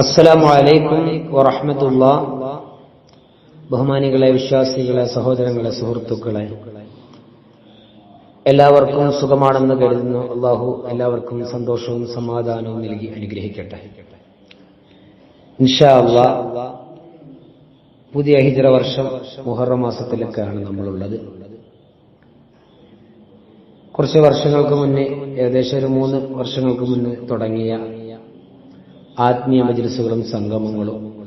അസ്സലാമു വലൈക്കും വറഹമത്തുള്ള. ബഹുമാനികളെ വിശ്വാസികളെ സഹോദരങ്ങളെ സുഹൃത്തുക്കളെ എല്ലാവർക്കും സുഖമാണെന്ന് കരുതുന്നു. അള്ളാഹു എല്ലാവർക്കും സന്തോഷവും സമാധാനവും നൽകി അനുഗ്രഹിക്കട്ടെ. ഇൻഷാ അള്ളാ പുതിയ ഹിജറ വർഷം മുഹറം മാസത്തിലൊക്കെയാണ് നമ്മളുള്ളത്. കുറച്ച് വർഷങ്ങൾക്ക് മുന്നേ ഏകദേശം ഒരു മൂന്ന് വർഷങ്ങൾക്ക് മുന്നേ തുടങ്ങിയ ആത്മീയ മജ്ലിസുകളും സംഗമങ്ങളും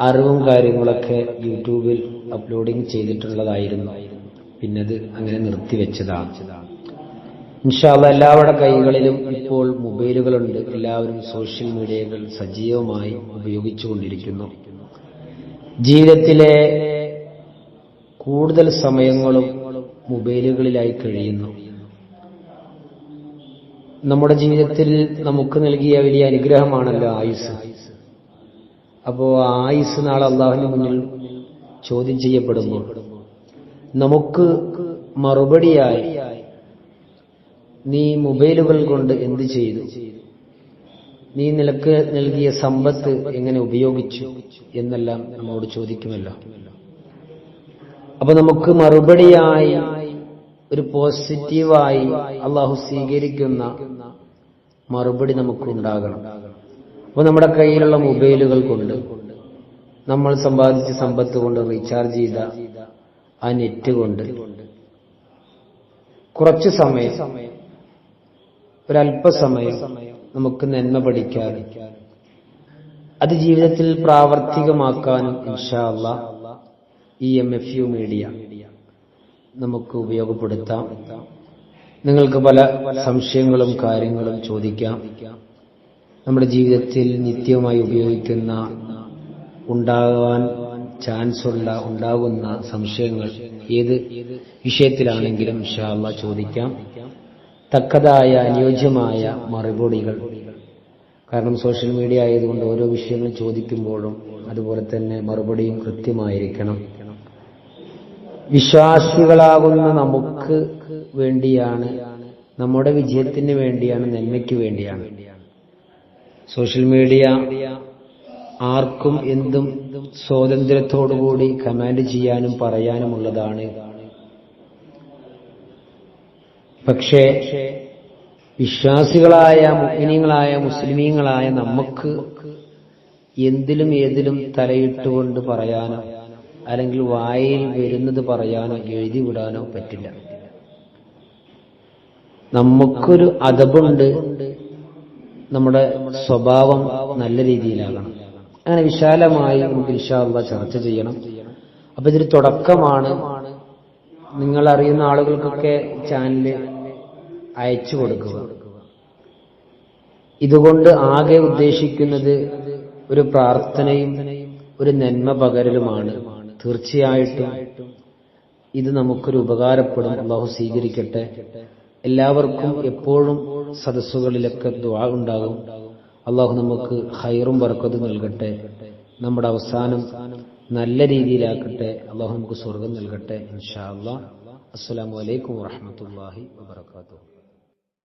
അറിവും കാര്യങ്ങളൊക്കെ യൂട്യൂബിൽ അപ്ലോഡിങ് ചെയ്തിട്ടുള്ളതായിരുന്നു. പിന്നത് അങ്ങനെ നിർത്തിവെച്ചതാണ്. ഇൻഷാല്ല എല്ലാവരുടെ കൈകളിലും ഇപ്പോൾ മൊബൈലുകളുണ്ട്. എല്ലാവരും സോഷ്യൽ മീഡിയകൾ സജീവമായി ഉപയോഗിച്ചുകൊണ്ടിരിക്കുന്നു ജീവിതത്തിലെ കൂടുതൽ സമയങ്ങളും മൊബൈലുകളിലായി കഴിയുന്നു. നമ്മുടെ ജീവിതത്തിൽ നമുക്ക് നൽകിയ വലിയ അനുഗ്രഹമാണല്ലോ ആയുസ്. അപ്പോ ആയുസ് നാളെ അള്ളാഹുവിന് മുന്നിൽ ചോദ്യം ചെയ്യപ്പെടുന്നു. നമുക്ക് മറുപടിയായി നീ മൊബൈലുകൾ കൊണ്ട് എന്ത് ചെയ്തു? നീ നിനക്ക് നൽകിയ സമ്പത്ത് എങ്ങനെ ഉപയോഗിച്ചു? എന്നെല്ലാം നമ്മോട് ചോദിക്കുമല്ലോ. അപ്പൊ നമുക്ക് മറുപടിയായി ഒരു പോസിറ്റീവായി അള്ളാഹു സ്വീകരിക്കുന്ന മറുപടി നമുക്ക് ഉണ്ടാകണം അപ്പൊ നമ്മുടെ കയ്യിലുള്ള മൊബൈലുകൾ കൊണ്ട് നമ്മൾ സമ്പാദിച്ച സമ്പത്ത് കൊണ്ട് റീചാർജ് ചെയ്ത ആ നെറ്റ് കൊണ്ട് കുറച്ച് സമയം ഒരല്പസമയം നമുക്ക് നന്മ പഠിക്കാനും അത് ജീവിതത്തിൽ പ്രാവർത്തികമാക്കാനും ഇൻഷാ അള്ളാ ഈ എം എഫ് യു മീഡിയ നമുക്ക് ഉപയോഗപ്പെടുത്താം. നിങ്ങൾക്ക് പല സംശയങ്ങളും കാര്യങ്ങളും ചോദിക്കാം. നമ്മുടെ ജീവിതത്തിൽ നിത്യമായി ഉപയോഗിക്കുന്ന ഉണ്ടാകാൻ ചാൻസ് ഉള്ള ഉണ്ടാകുന്ന സംശയങ്ങൾ ഏത് വിഷയത്തിലാണെങ്കിലും ഇൻഷാല്ല ചോദിക്കാം. തക്കതായ അനുയോജ്യമായ മറുപടികൾ. കാരണം സോഷ്യൽ മീഡിയ ആയതുകൊണ്ട് ഓരോ വിഷയങ്ങൾ ചോദിക്കുമ്പോഴും അതുപോലെ തന്നെ മറുപടിയും കൃത്യമായിരിക്കണം. വിശ്വാസികളാകുന്ന നമുക്ക് വേണ്ടിയാണ് നമ്മുടെ വിജയത്തിന് വേണ്ടിയാണ് നന്മയ്ക്ക് വേണ്ടിയാണ്. സോഷ്യൽ മീഡിയ ആർക്കും എന്തും സ്വാതന്ത്ര്യത്തോടുകൂടി കമാൻഡ് ചെയ്യാനും പറയാനുമുള്ളതാണ്. പക്ഷേ വിശ്വാസികളായ മുഗ്നീങ്ങളായ മുസ്ലിമീങ്ങളായ നമുക്ക് എന്തിലും ഏതിലും തലയിട്ടുകൊണ്ട് പറയാനോ അല്ലെങ്കിൽ വായിൽ വരുന്നത് പറയാനോ എഴുതി വിടാനോ പറ്റില്ല. നമുക്കൊരു അതപുണ്ട് നമ്മുടെ സ്വഭാവം നല്ല രീതിയിലാകണം. അങ്ങനെ വിശാലമായി നമുക്ക് ഇഷാബ ചർച്ച ചെയ്യണം. അപ്പൊ ഇതൊരു തുടക്കമാണ്. നിങ്ങൾ അറിയുന്ന ആളുകൾക്കൊക്കെ ചാനൽ അയച്ചു കൊടുക്കുക. ഇതുകൊണ്ട് ആകെ ഉദ്ദേശിക്കുന്നത് ഒരു പ്രാർത്ഥനയും ഒരു നന്മ പകരലുമാണ്. തീർച്ചയായിട്ടും ഇത് നമുക്കൊരു ഉപകാരപ്പെടും. അള്ളാഹു സ്വീകരിക്കട്ടെ. എല്ലാവർക്കും എപ്പോഴും സദസ്സുകളിലൊക്കെ ദ്വാ ഉണ്ടാകും. അള്ളാഹു നമുക്ക് ഹൈറും വർക്കതും നൽകട്ടെ. നമ്മുടെ അവസാനം നല്ല രീതിയിലാക്കട്ടെ. അള്ളാഹു നമുക്ക് സ്വർഗം നൽകട്ടെ. ഇൻഷാ അള്ളാഹ് അസ്സലാമു അലൈക്കും വറഹമത്തല്ലാഹി വബർക്കാത്തു